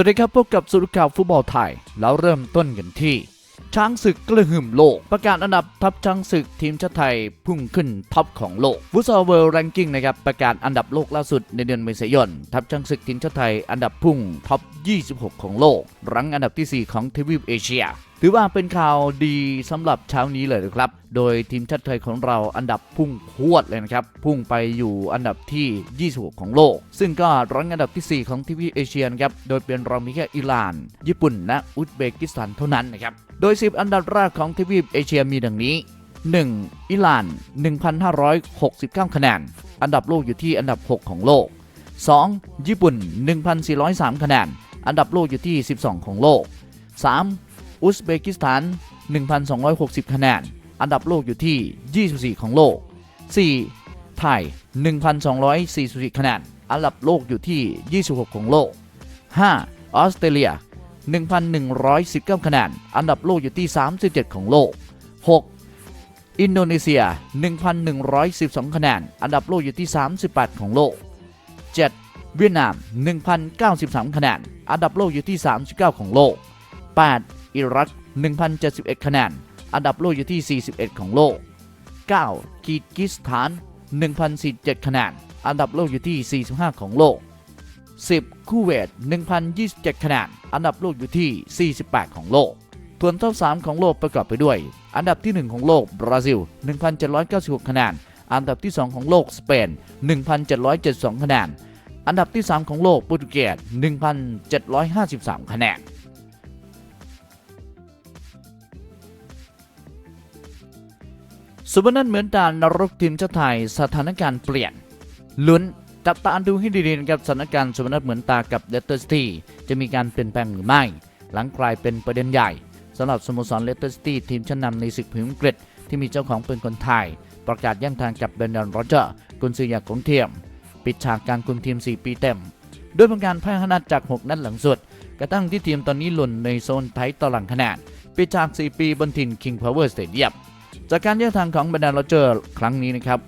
วัสดีครับพบกับสุริข่าวฟุตบอลไทย แล้วเริ่มต้นกันที่ ช้างศึกกระหึ่มโลก ประกาศอันดับทัพช้างศึกทีมชาติไทยพุ่งขึ้นท็อปของโลกฟุตซอลเวิลด์แรงกิ้งนะครับประกาศอันดับโลกล่าสุดในเดือนเมษายน ทัพช้างศึกทีมชาติไทยอันดับพุ่งท็อป 26 ของโลก รั้งอันดับที่ 4 ของทวีปเอเชีย ถือว่าเป็นข่าวดีสำหรับเช้านี้เลยนะครับ โดยทีมชาติไทยของเราอันดับพุ่งพวดเลยนะครับ พุ่งไปอยู่อันดับที่ 26 ของโลก ซึ่งก็รั้งอันดับที่ 4 ของทีวีเอเชียนะครับ โดยเป็นรองมีแค่อิหร่าน ญี่ปุ่น และอุซเบกิสถานเท่านั้นนะครับ โดย 10 อันดับแรกของทีวีเอเชียมีดังนี้ 1. อิหร่าน 1,569 คะแนน อันดับโลกอยู่ที่อันดับ 6 ของโลก 2. ญี่ปุ่น 1,403 คะแนน อันดับโลกอยู่ที่ 12 ของโลก 3. อุซเบกิสถาน 1,260 คะแนน อันดับโลกอยู่ที่ 24 ของโลก 4. ไทย 1,244 คะแนน อันดับโลกอยู่ที่ 26 ของโลก 5. ออสเตรเลีย 1,119 คะแนน อันดับโลกอยู่ที่ 37 ของโลก 6. อินโดนีเซีย 1,112 คะแนน อันดับโลกอยู่ที่ 38 ของโลก 7. เวียดนาม 1,093 คะแนน อันดับโลกอยู่ที่ 39 ของโลก 8. อิรัก 1,071 คะแนน อันดับโลกอยู่ที่ 41 ของโลก 9. กีร์กิสถาน 1,047 คะแนน อันดับโลกอยู่ที่ 45 ของโลก 10. คูเวต 1,027 คะแนน อันดับโลกอยู่ที่ 48 ของโลกส่วนท็อป3ของโลกประกอบไปด้วย อันดับที่ 1 ของโลกบราซิล 1,796 คะแนน อันดับที่ 2 ของโลกสเปน 1,772 คะแนน อันดับที่ 3 ของโลกโปรตุเกส 1,753 คะแนน สุบนันเหมือนตานรกทีมชาติไทยสถานการณ์เปลี่ยน ลุ้นจับตาดูให้ดีๆนะครับสถานการณ์สุบนันเหมือนตากับเลสเตอร์ซิตี้จะมีการเปลี่ยนแปลงหรือไม่ หลังกลายเป็นประเด็นใหญ่สำหรับสโมสรเลสเตอร์ซิตี้ทีมชั้นนำในศึกพรีเมียร์อังกฤษที่มีเจ้าของเป็นคนไทย ประกาศแย่งทางกับเบนดอนโรเจอร์กุนซืออยากของเทียม ปิดฉากการคุมทีม 4 ปีเต็ม ด้วยเป็นการแพ้ชนะจาก 6 นัดหลังสุด กระทั่งที่ทีมตอนนี้หล่นในโซนไทยตารางคะแนนปิดฉาก 4 ปีบนถิ่น King Power Stadium จากการแยกทางของเบนดอนโรเจอร์ครั้งนี้นะครับ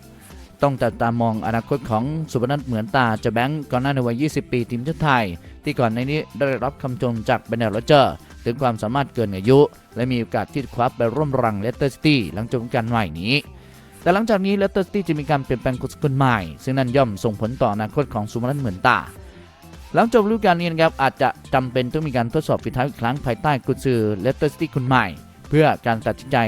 ต้องจับตามองอนาคตของสุพนัทเหมือนตาจะแบงก์ก่อนหน้าในวัย 20 ปีทีมชาติไทย ที่ก่อนในนี้ได้รับคำชมจากเบนเนอร์โรเจอร์ถึงความสามารถเกินอายุ และมีโอกาสที่จะคว้าไปร่วมรังเลสเตอร์ซิตี้หลังจบกาลใหม่นี้ แต่หลังจากนี้เลสเตอร์ซิตี้จะมีการเปลี่ยนแปลงกุศลใหม่ ซึ่งนั่นย่อมส่งผลต่ออนาคตของสุพนัทเหมือนตาหลังจบฤดูกาลนี้นะครับอาจจะจำเป็นต้องมีการทดสอบฝีเท้าอีกครั้งภายใต้กุญซือเลสเตอร์ซิตี้คนใหม่ เพื่อการตัดสินใจ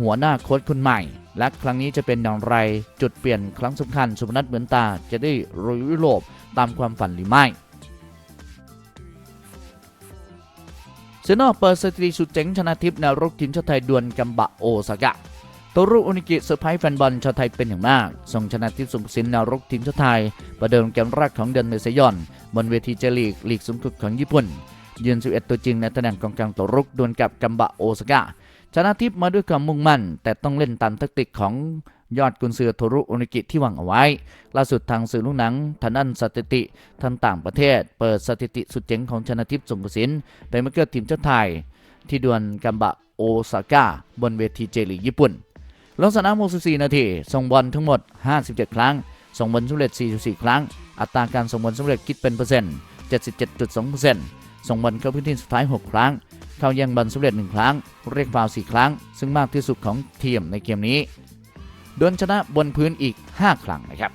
หัวหน้าโค้ชคนใหม่ และครั้งนี้จะเป็นอย่างไรจุดเปลี่ยนครั้งสำคัญสุพนัทเหมือนตาจะได้รุยยุโรปตามความฝันหรือไม่เซนอเปิดสถิติสุดเจ๋งชนะทิพย์แนรกทีมชาติไทยดวลกัมบะโอซากะโตรุโอนิกิเซอร์ไพรส์แฟนบอลชาวไทยเป็นอย่างมาก ส่งชนะทิพย์สมศิลป์แนวรุกทีมชาติไทย ประเดิมเกมแรกของเดือนเมษายนบนเวทีเจลีกลีกสูงสุดของญี่ปุ่น ยืน11ตัวจริงในตำแหน่งกองกลางตัวรุกดวลกับกัมบะโอซากะ ชนะทิพย์มาด้วยความมุ่งมั่น แต่ต้องเล่นตามแทคติกของยอดกุนซือโทรุโอนิกิที่หวังเอาไว้ ล่าสุดทางสื่อลูกหนังทางด้านสถิติทางต่างประเทศ เปิดสถิติสุดเจ๋งของชนะทิพย์สงกสินเป็นมาเกอร์ทีมชาติไทย ที่ดวลกัมบะโอซาก้าบนเวทีเจลีญี่ปุ่นลงสนาม 64 นาที ส่งบอลทั้งหมด 57 ครั้ง ส่งบอลสำเร็จ 44 ครั้ง อัตราการส่งบอลสำเร็จคิดเป็นเปอร์เซ็นต์ 77.2%ส่งบอลเข้าพื้นที่สุดท้าย 6 ครั้ง เข้าแย่งบอลสำเร็จ 1 ครั้ง เรียกฟาวล์4ครั้ง ซึ่งมากที่สุดของทีมในเกมนี้ดวลชนะบนพื้นอีก 5 ครั้งนะครับ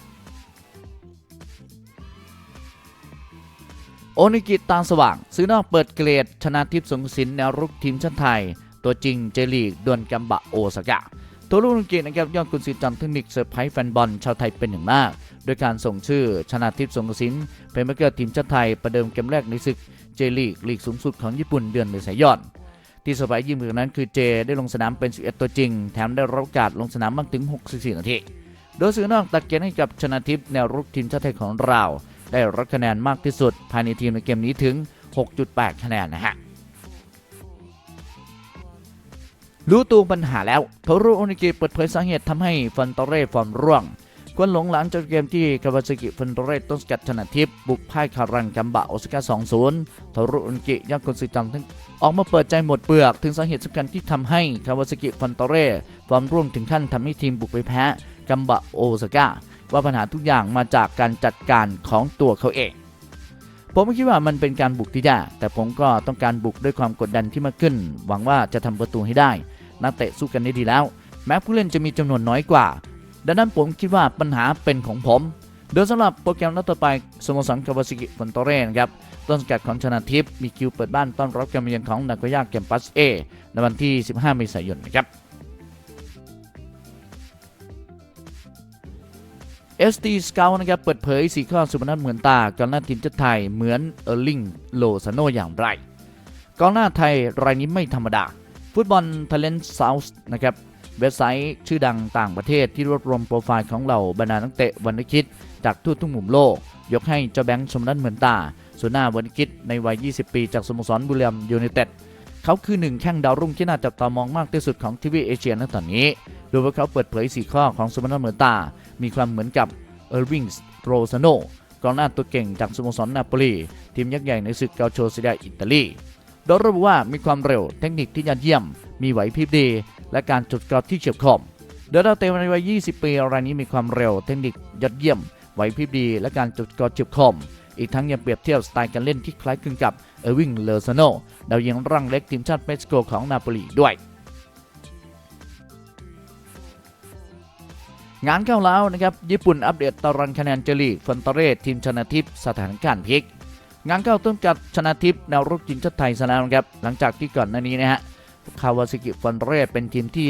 โอนิกิตาสว่าง ซื้อนอกเปิดเกรด ชนะทิพย์สงสินแนวรุกทีมชาติไทย ตัวจริงเจลีกดวลกัมบะโอซากะ ตัวลูกอังกฤษนะครับยอดกุนซือจอมเทคนิคเซอร์ไพรส์แฟนบอลชาวไทยเป็นอย่างมาก โดยการส่งชื่อชนะทิพย์สงกระสินเป็นมาเกอร์ทีมชาติไทยประเดิมเกมแรกในศึกเจลีกลีกสูงสุดของญี่ปุ่นเดือนเมษายนที่เซอร์ไพร์ยิ่งกว่านั้นคือเจได้ลงสนามเป็น 11 ตัวจริง แถมได้รับโอกาสลงสนามมากถึง 64 นาที โดยซื้อนอกตัดเกณฑ์ให้กับชนะทิพย์แนวรุกทีมชาติไทยของเรา ได้รับคะแนนมากที่สุด ภายในทีมในเกมนี้ถึง 6.8 คะแนนนะฮะ รู้ตัวปัญหาแล้วโทรุโอนิกิเปิดเผยสาเหตุทำให้ฟันโตเร่ฟอร์มร่วงควรหลงหลังจากเกมที่คาวาซากิฟันโตเร่ต้นสกัดชนะทิพย์บุกพ่ายคารังกัมบะโอซาก้า 2-0โทรุโอนิกิยอดกุนซือจอมทั้งออกมาเปิดใจหมดเปลือก ถึงสาเหตุสำคัญที่ทำให้คาวาซากิฟันโตเร่ฟอร์มร่วงถึงขั้นทำให้ทีมบุกไปแพ้กัมบะโอซาก้า ว่าปัญหาทุกอย่างมาจากการจัดการของตัวเขาเอง ผมไม่คิดว่ามันเป็นการบุกที่ยากแต่ผมก็ต้องการบุกด้วยความกดดันที่มากขึ้น หวังว่าจะทำประตูให้ได้ นักเตะสู้กันได้ดีแล้ว แม้ผู้เล่นจะมีจำนวนน้อยกว่า ดังนั้นผมคิดว่าปัญหาเป็นของผมโดยสำหรับโปรแกรมนัดต่อไปสโมสรคาวาซิกิฟอนโตเร่นครับต้นสังกัดของชนะทิพย์มีคิวเปิดบ้านต้อนรับการมาเยือนของนาโกยาแกมปัสเอในวันที่ 15 เมษายนนะครับ SD Scout นะครับเปิดเผยสีข้อสุพนัทเหมือนตากองหน้าทีมชาติไทยเหมือนเออร์ลิงโลซาโนอย่างไรกองหน้าไทยรายนี้ไม่ธรรมดา ฟุตบอล Talent South นะครับเว็บไซต์ชื่อดังต่างประเทศที่รวบรวมโปรไฟล์ของเหล่าบรรดานักเตะวันคิด จากทั่วทุกมุมโลก ยกให้เจ้าแบงค์ชมนัทเหมือนตาส่วนหน้าวันคิดในวัย 20 ปีจากสโมสรบุรีรัมย์ยูไนเต็ดเขาคือหนึ่งแข้งดาวรุ่งที่น่าจับตามองมากที่สุดของทีวีเอเชียในตอนนี้ โดยว่าเขาเปิดเผย 4 ข้อของสมนัทเหมือนตา มีความเหมือนกับเออร์วิงส์โรซาโนกองหน้าตัวเก่งจากสโมสรนาโปลีทีมยักษ์ใหญ่ในศึกเกาโชซีเรียอิตาลี โดยระบุว่ามีความเร็วเทคนิคที่ยอดเยี่ยม มีไหวพริบดี และการจุดกรอบที่เฉียบคมโดยดาวเตะในวัย 20 ปีรายนี้มีความเร็วเทคนิคยอดเยี่ยม ไหวพริบดี และการจุดกรอบเฉียบคมอีกทั้งยังเปรียบเทียบสไตล์การเล่นที่คล้ายคลึงกับเออร์วิงเลอร์ซโนดาวยิงร่างเล็กทีมชาติเม็กซิโกของนาโปลีด้วยงานเข้าแล้วนะครับ ญี่ปุ่นอัปเดตตารางคะแนนเจลีกฟอนเตเรสทีมชนะทิพย์สถานการณ์พลิก งานเข้าต้นกับชนะทิพย์แนวรุกทีมชาติไทยซะแล้วนะครับหลังจากที่ก่อนหน้านี้นะฮะคาวาซากิฟอนเรสเป็นทีมที่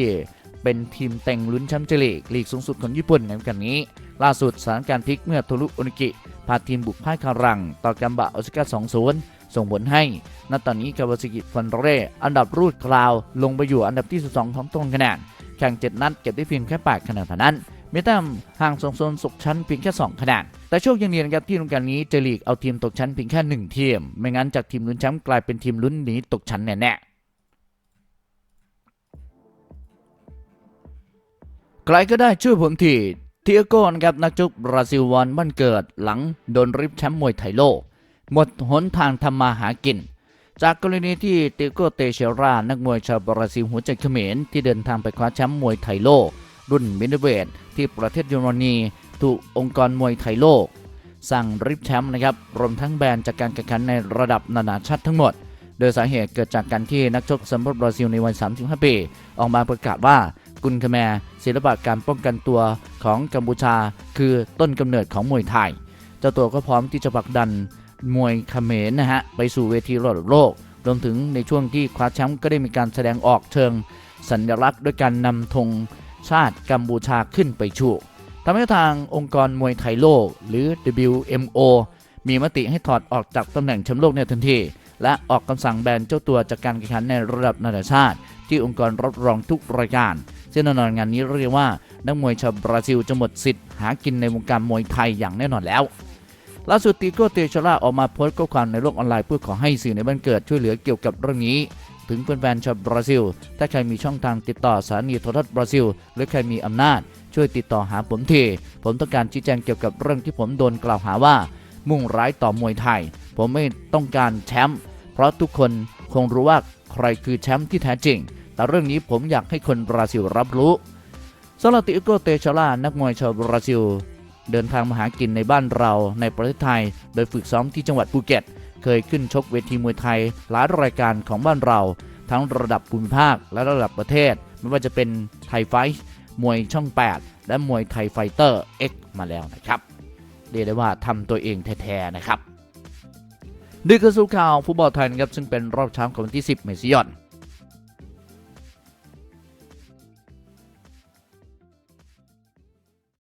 เป็นทีมแต่งลุ้นแชมป์เจลีกลีกสูงสุดของญี่ปุ่นในกันนี้ ล่าสุดสถานการณ์พลิกเมื่อโทรุโอนิกิพาทีมบุกพ่ายคารัง ต่อกัมบะโอซาก้า2-0 ส่งผลให้ ณตอนนี้คาวาซากิฟอนเรสอันดับรูดคลาวลงไปอยู่อันดับที่ 12 ของตรงคะแนนแข่ง 7 นัดเก็บได้เพียงแค่ 8 คะแนนเท่านั้นมีแต้มห่างสองโซนตกชั้นเพียงแค่ 2 คะแนน แต่โชคยังดีนะครับที่โรงการนี้เจลีกเอาทีมตกชั้นเพียงแค่1ทีม ไม่งั้นจากทีมลุ้นแชมป์กลายเป็นทีมลุ้นหนีตกชั้นแน่ๆใครก็ได้ช่วยผมทีเทียโก้นะครับนักจุบบราซิลวันบ้านเกิดหลังโดนริบแชมป์มวยไทยโลก หมดหนทางทำมาหากิน จากกรณีที่เตโกเตเชรานักมวยชาวบราซิลหัวใจเขมรที่เดินทางไปคว้าแชมป์มวยไทยโลก รุ่นมิดเวทที่ประเทศเยอรมนี ถูกองค์กรมวยไทยโลก สั่งริบแชมป์นะครับรวมทั้งแบนจากการแข่งขันในระดับนานาชาติทั้งหมด โดยสาเหตุเกิดจากการที่นักชกสมพันธ์บราซิลในวัย 35 ปี ออกมาประกาศว่ากุนคาแมร์ศิลปะการป้องกันตัวของกัมพูชา คือต้นกำเนิดของมวยไทย เจ้าตัวก็พร้อมที่จะผลักดันมวยเขมรนะฮะไปสู่เวทีระดับโลก รวมถึงในช่วงที่คว้าแชมป์ก็ได้มีการแสดงออกเชิงสัญลักษณ์ด้วยการนำธงชาติกัมพูชาขึ้นไปชู ทำให้ทางองค์กรมวยไทยโลก หรือ WMO มีมติให้ถอดออกจากตำแหน่งแชมป์โลกในทันที และออกคำสั่งแบนเจ้าตัวจากการแข่งขันในระดับนานาชาติ ที่องค์กรรับรองทุกรายการซึ่งแน่นอนงานนี้เรียกว่านักมวยชาวบราซิลจะหมดสิทธิ์หากินในวงการมวยไทยอย่างแน่นอนแล้วล่าสุดติโก้เตชราออกมาโพสต์ข้อความในโลกออนไลน์เพื่อขอให้สื่อในบ้านเกิดช่วยเหลือเกี่ยวกับเรื่องนี้ ถึงแฟนๆชาวบราซิล ถ้าใครมีช่องทางติดต่อสถานีโทรทัศน์บราซิล หรือใครมีอำนาจ ช่วยติดต่อหาผมที ผมต้องการชี้แจงเกี่ยวกับเรื่องที่ผมโดนกล่าวหาว่า มุ่งร้ายต่อมวยไทย ผมไม่ต้องการแชมป์ เพราะทุกคนคงรู้ว่าใครคือแชมป์ที่แท้จริง แต่เรื่องนี้ผมอยากให้คนบราซิลรับรู้สำหรับติโกเตชรานักมวยชาวบราซิล เดินทางมาหากินในบ้านเราในประเทศไทย โดยฝึกซ้อมที่จังหวัดภูเก็ต เคยขึ้นชกเวทีมวยไทยหลายรายการของบ้านเรา ทั้งระดับภูมิภาคและระดับประเทศ ไม่ว่าจะเป็นไทยไฟท์ มวยช่อง 8 และมวยไทยไฟเตอร์ X มาแล้วนะครับ เรียกได้ว่าทำตัวเองแท้ๆนะครับดีกระสู่ข่าวฟุตบอลไทยนะครับซึ่งเป็นรอบเช้าของวันที่ 10 เมษายน